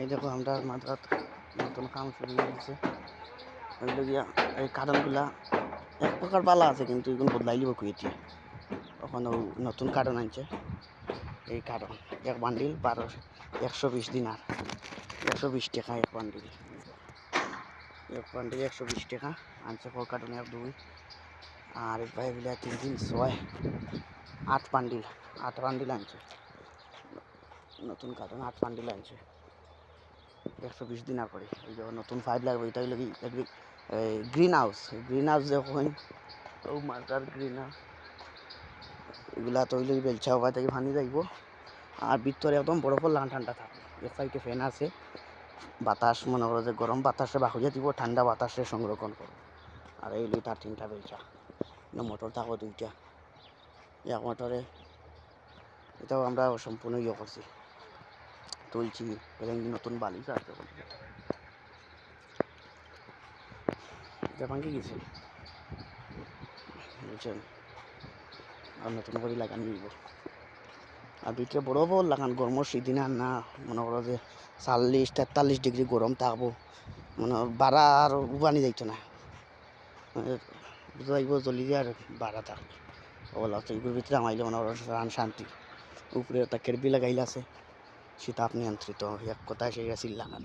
এই দেখো, আমরা মাত্রাত নতুন কাম শুরু হয়ে গেছে। ওইগুলো গিয়া এই কারণগুলা, এক প্রকার বালা আছে কিন্তু, এগুলো বদলাই লিব কুয়েটি ওখানে নতুন কারণ আনছে। এই কারণ, এক বান্ডিল বারো, একশো বিশ দিনার। একশো বিশ টাকা এক বান্ডিল। এক বান্ডিল একশো বিশ টাকা, আনছে ফোর কার্টুন এক, দুই। আর এই ভাই তিন তিন ছয়, আট বান্ডিল আট বান্ডিল আনছে। নতুন কার্টুন আট বান্ডিল আনছে। একশো বিশ দিনার করে এই যে নতুন ফাইভ লাগবে এটা হইল কি গ্রিন হাউস গ্রিন হাউস যখন ও মার্কার গ্রিন হাউস এগুলা তো হইলে বেলচা হওয়া থেকে ভানি যাইব আর ভিতরে একদম বরফর লান ঠান্ডা থাকে। এক সাইডে ফ্যান আছে। বাতাস, মনে করো যে গরম বাতাসে বাহুজে দিব ঠান্ডা বাতাসে সংরক্ষণ করো আর এই তার তিনটা বেলচা। মোটর থাকো দুইটা এক মোটরে এটাও আমরা সম্পূর্ণ ইয়ে করছি তুলছি এবং নতুন বালিশ আছে জাপান কি গেছে। বুঝছেন আর নতুন করে লাগান দিব আর ভিতরে বড় বড় লাগান, গরম সিদিন আর না। মনে করো যে চাল্লিশ, তেতাল্লিশ ডিগ্রি গরম থাকব মানে বাড়া আর উবানি যাইতো না। মানে বুঝতে লাগবো জলি আর বাড়া থাকবে ওগুলো ভিতরে আমাইলে মনে করো শান্তি। উপরে একটা কেরবি লাগাইলে আছে। শীতাপ নিয়ন্ত্রিত এক কথায় সেই গেছিল লাগান।